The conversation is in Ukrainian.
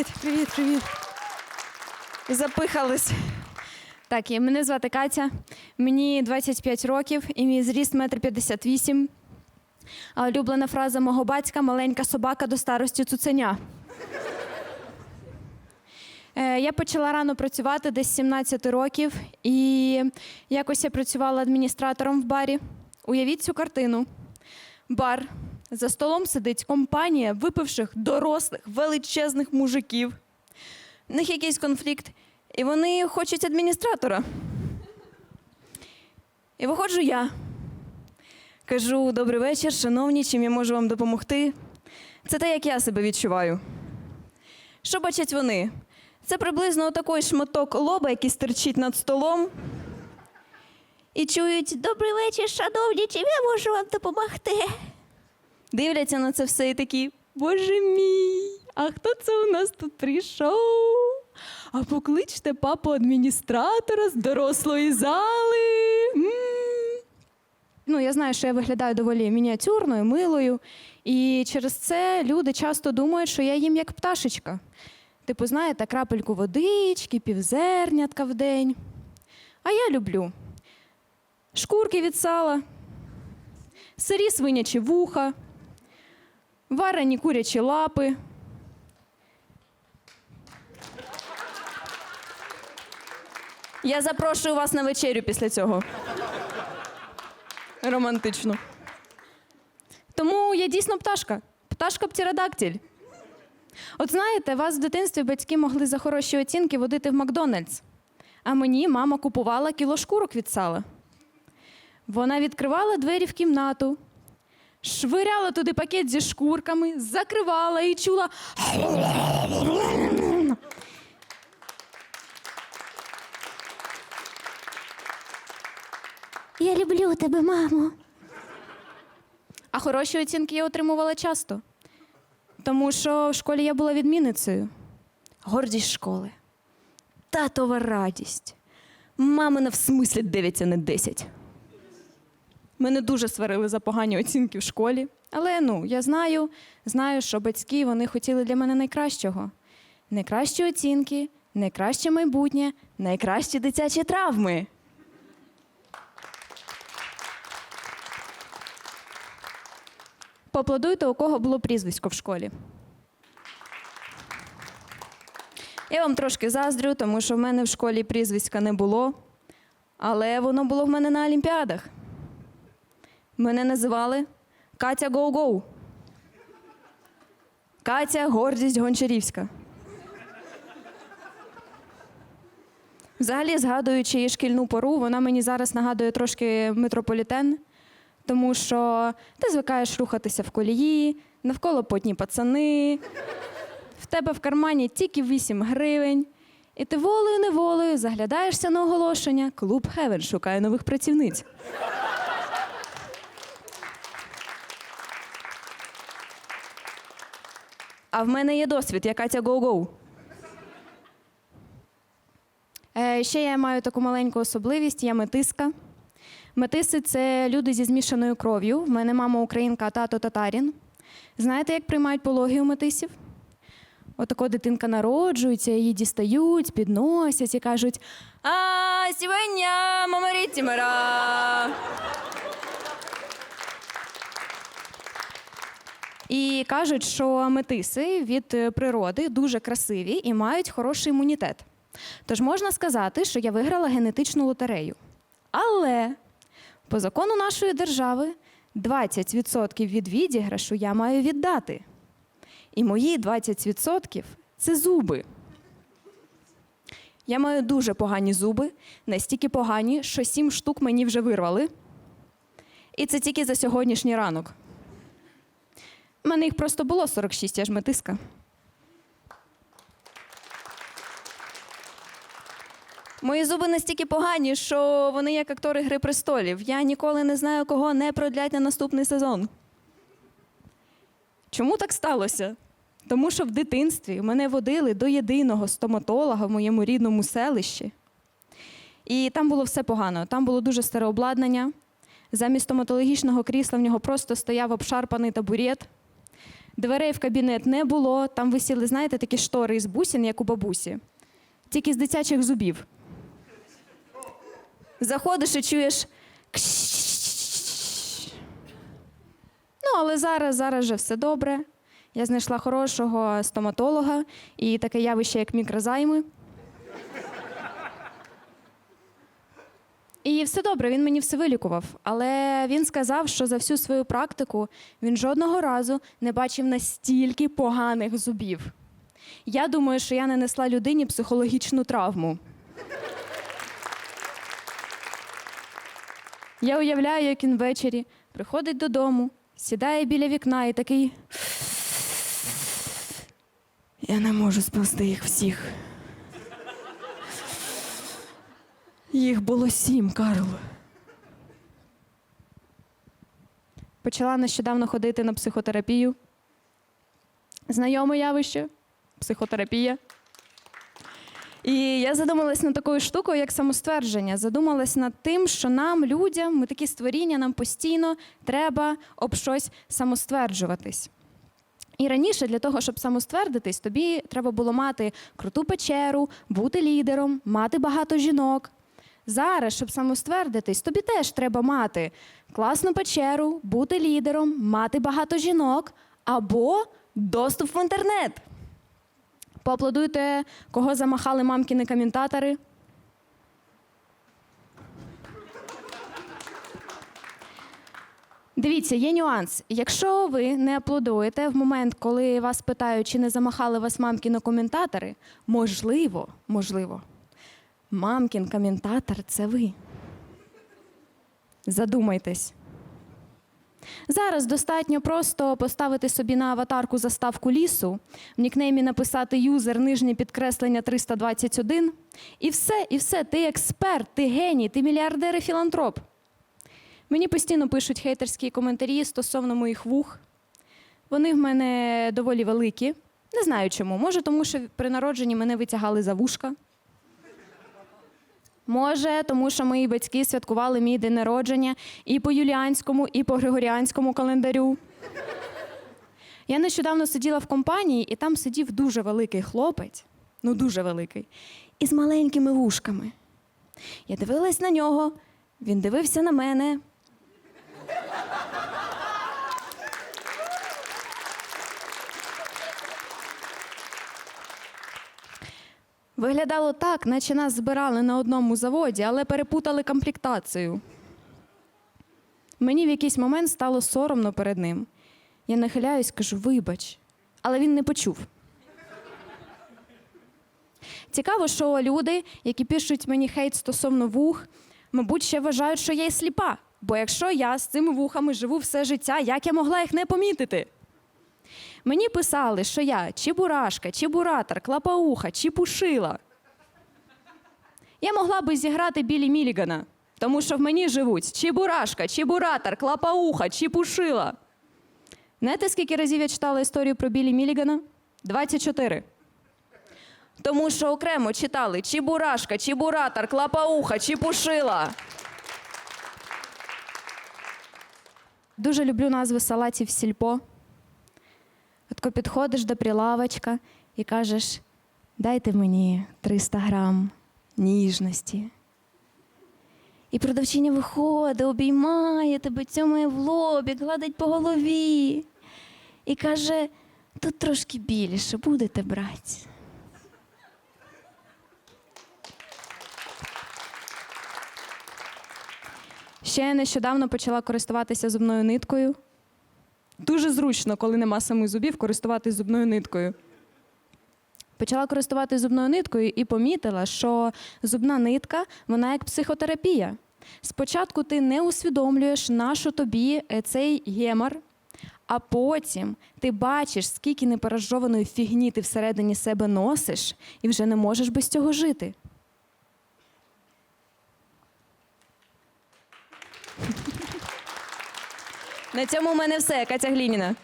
Привіт, привіт, привіт. Запихались. Так, і мене звати Катя, мені 25 років і мій зріст 1,58 м. А улюблена фраза мого батька маленька собака до старості цуценя. Е, Я почала рано працювати десь 17 років, і якось я працювала адміністратором в барі. Уявіть цю картину. Бар. За столом сидить компанія випивших дорослих величезних мужиків. В них якийсь конфлікт, і вони хочуть адміністратора. І виходжу я. Кажу: добрий вечір, шановні, чим я можу вам допомогти? Це те, як я себе відчуваю. Що бачать вони? Це приблизно отакий шматок лоба, який стирчить над столом. І чують Добрий вечір, шановні, чим я можу вам допомогти? Дивляться на це все і такі, Боже мій, а хто це у нас тут прийшов? А покличте папу адміністратора з дорослої зали. Ну, я знаю, що я виглядаю доволі мініатюрною, милою, і через це люди часто думають, що я їм як пташечка. Типу, знаєте, крапельку водички, півзернятка в день. А я люблю шкурки від сала, сирі свинячі вуха, варені курячі лапи. Я запрошую вас на вечерю після цього. Романтично. Тому я дійсно пташка. Пташка птеродактиль. От знаєте, вас в дитинстві батьки могли за хороші оцінки водити в Макдональдс. А мені мама купувала кіло шкурок від сала. Вона відкривала двері в кімнату, швиряла туди пакет зі шкурками, закривала і чула. Я люблю тебе, мамо. А хороші оцінки я отримувала часто. Тому що в школі я була відмінницею. Гордість школи. Татова радість. Мамина в смислі 9, а не 10. Мене дуже сварили за погані оцінки в школі. Але ну, я знаю, знаю, що батьки вони хотіли для мене найкращого. Найкращі оцінки, найкраще майбутнє, найкращі дитячі травми. Поаплодуйте, у кого було прізвисько в школі. Я вам трошки заздрю, тому що в мене в школі прізвиська не було, але воно було в мене на Олімпіадах. Мене називали Катя Гоу-Гоу. Катя гордість Гончарівська. Взагалі, згадуючи її шкільну пору, вона мені зараз нагадує трошки метрополітен, тому що ти звикаєш рухатися в колії, навколо потні пацани, в тебе в кармані тільки 8 гривень, і ти волею-неволею заглядаєшся на оголошення. Клуб Хевен шукає нових працівниць. А в мене є досвід, я Катя Гоу-Гоу. Е, ще я маю таку маленьку особливість, я метиска. Метиси це люди зі змішаною кров'ю. В мене мама українка, а тато татарін. Знаєте, як приймають пологи у метисів? Отако дитинка народжується, її дістають, підносять і кажуть: А сьогодні мамаріті мира. І кажуть, що метиси від е, природи дуже красиві і мають хороший імунітет. Тож можна сказати, що я виграла генетичну лотерею. Але по закону нашої держави 20% від відіграшу я маю віддати. І мої 20% це зуби. Я маю дуже погані зуби, настільки погані, що 7 штук мені вже вирвали. І це тільки за сьогоднішній ранок. У мене їх просто було 46, я ж метиска. Мої зуби настільки погані, що вони як актори Гри престолів. Я ніколи не знаю, кого не продлять на наступний сезон. Чому так сталося? Тому що в дитинстві мене водили до єдиного стоматолога в моєму рідному селищі. І там було все погано. Там було дуже старе обладнання. Замість стоматологічного крісла в нього просто стояв обшарпаний табурет. Дверей в кабінет не було. Там висіли, знаєте, такі штори із бусин, як у бабусі. Тільки з дитячих зубів. Заходиш і чуєш. Ну, але зараз, зараз же все добре. Я знайшла хорошого стоматолога і таке явище, як мікрозайми. І все добре, він мені все вилікував. Але він сказав, що за всю свою практику він жодного разу не бачив настільки поганих зубів. Я думаю, що я нанесла людині психологічну травму. Я уявляю, як він ввечері приходить додому, сідає біля вікна і такий. Я не можу спасти їх всіх. Їх було сім, Карл. Почала нещодавно ходити на психотерапію. Знайоме явище психотерапія. І я задумалась над такою штукою, як самоствердження. Задумалась над тим, що нам, людям, ми такі створіння, нам постійно треба об щось самостверджуватись. І раніше для того, щоб самоствердитись, тобі треба було мати круту печеру, бути лідером, мати багато жінок. Зараз, щоб самоствердитись, тобі теж треба мати класну печеру, бути лідером, мати багато жінок або доступ в інтернет. Поаплодуйте, кого замахали мамкіни коментатори. Дивіться, є нюанс. Якщо ви не аплодуєте в момент, коли вас питають, чи не замахали вас мамкіно коментатори, можливо, можливо, мамкін коментатор це ви. Задумайтесь. Зараз достатньо просто поставити собі на аватарку заставку лісу, в нікнеймі написати юзер нижнє підкреслення 321, і все, і все, ти експерт, ти геній, ти мільярдер і філантроп. Мені постійно пишуть хейтерські коментарі стосовно моїх вух. Вони в мене доволі великі. Не знаю чому. Може, тому що при народженні мене витягали за вушка. Може, тому що мої батьки святкували мій день народження і по юліанському, і по григоріанському календарю. Я нещодавно сиділа в компанії, і там сидів дуже великий хлопець, ну дуже великий, із маленькими вушками. Я дивилась на нього, він дивився на мене. Виглядало так, наче нас збирали на одному заводі, але перепутали комплектацію. Мені в якийсь момент стало соромно перед ним. Я нахиляюсь, кажу, вибач, але він не почув. Цікаво, що люди, які пишуть мені хейт стосовно вух, мабуть, ще вважають, що я й сліпа. Бо якщо я з цими вухами живу все життя, як я могла їх не помітити? Мені писали, що я чи бурашка, чи буратор, клапауха, чи пушила. Я могла би зіграти білі Мілігана, тому що в мені живуть чи бурашка, чи буратор, клапауха, чи пушила. Знаєте, скільки разів я читала історію про білі Мілігана? 24. Тому що окремо читали чи бурашка, чи буратор, клапауха, чи пушила. Дуже люблю назви салатів сільпо. Отко підходиш до прилавочка і кажеш: дайте мені 300 грам ніжності. І продавчиня виходить, обіймає тебе, цьомає в лобі, гладить по голові і каже: тут трошки більше будете брати. Ще нещодавно почала користуватися зубною ниткою. Дуже зручно, коли нема самих зубів, користуватися зубною ниткою. Почала користуватися зубною ниткою і помітила, що зубна нитка вона як психотерапія. Спочатку ти не усвідомлюєш, на що тобі е, цей гемор, а потім ти бачиш, скільки непережованої фігні ти всередині себе носиш, і вже не можеш без цього жити. На цьому в мене все, Катя Глініна.